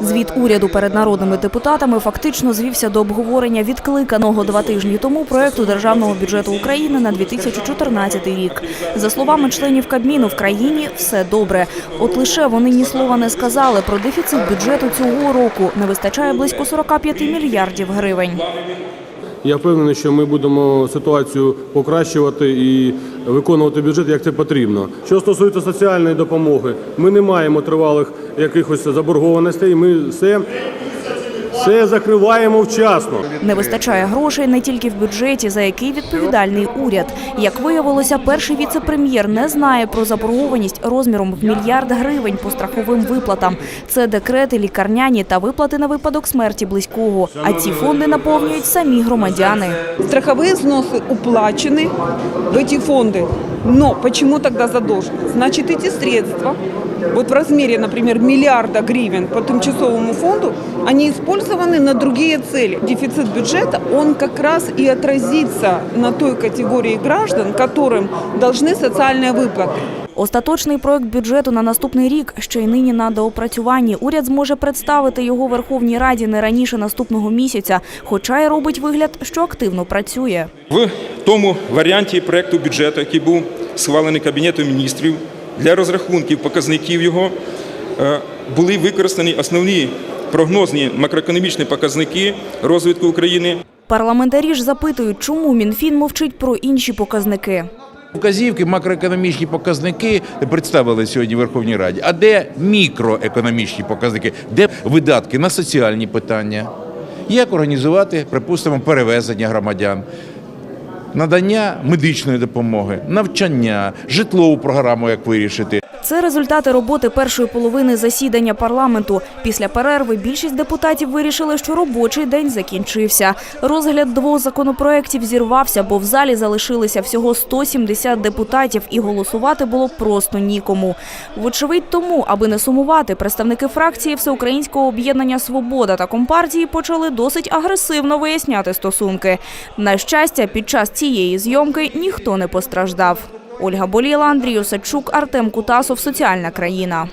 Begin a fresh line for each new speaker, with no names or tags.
Звіт уряду перед народними депутатами фактично звівся до обговорення відкликаного два тижні тому проекту державного бюджету України на 2014 рік. За словами членів Кабміну, в країні все добре. От лише вони ні слова не сказали про дефіцит бюджету цього року. Не вистачає близько 45 мільярдів гривень.
Я впевнений, що ми будемо ситуацію покращувати і виконувати бюджет, як це потрібно. Що стосується соціальної допомоги, ми не маємо тривалих якихось заборгованостей. Ми все, все закриваємо вчасно.
Не вистачає грошей не тільки в бюджеті, за який відповідальний уряд. Як виявилося, перший віце-прем'єр не знає про заборгованість розміром в мільярд гривень по страховим виплатам. Це декрети, лікарняні та виплати на випадок смерті близького. А ці фонди наповнюють самі громадяни.
Страховые взносы уплачены в эти фонды. Но почему тогда задолженность? Значит, эти средства, вот в размере, например, миллиарда гривен по тимчасовому фонду, они использованы на другие цели. Дефицит бюджета, он как раз и отразится на той категории граждан, которым должны социальные выплаты.
Остаточний проект бюджету на наступний рік ще й нині на доопрацюванні. Уряд зможе представити його Верховній Раді не раніше наступного місяця, хоча й робить вигляд, що активно працює.
В тому варіанті проекту бюджету, який був схвалений Кабінетом міністрів, для розрахунків показників його е, були використані основні прогнозні макроекономічні показники розвитку України.
Парламентарі ж запитують, чому Мінфін мовчить про інші показники.
Вказівки, макроекономічні показники представили сьогодні в Верховній Раді. А де мікроекономічні показники? Де видатки на соціальні питання? Як організувати, припустимо, перевезення громадян? Надання медичної допомоги, навчання, житлову програму, як вирішити.
Це результати роботи першої половини засідання парламенту. Після перерви більшість депутатів вирішили, що робочий день закінчився. Розгляд двох законопроєктів зірвався, бо в залі залишилися всього 170 депутатів, і голосувати було просто нікому. Вочевидь, тому, аби не сумувати, представники фракції Всеукраїнського об'єднання Свобода та Компартії почали досить агресивно виясняти стосунки. На щастя, під час цієї зйомки ніхто не постраждав. Ольга Боліла, Андрій Осадчук, Артем Кутасов. Соціальна країна.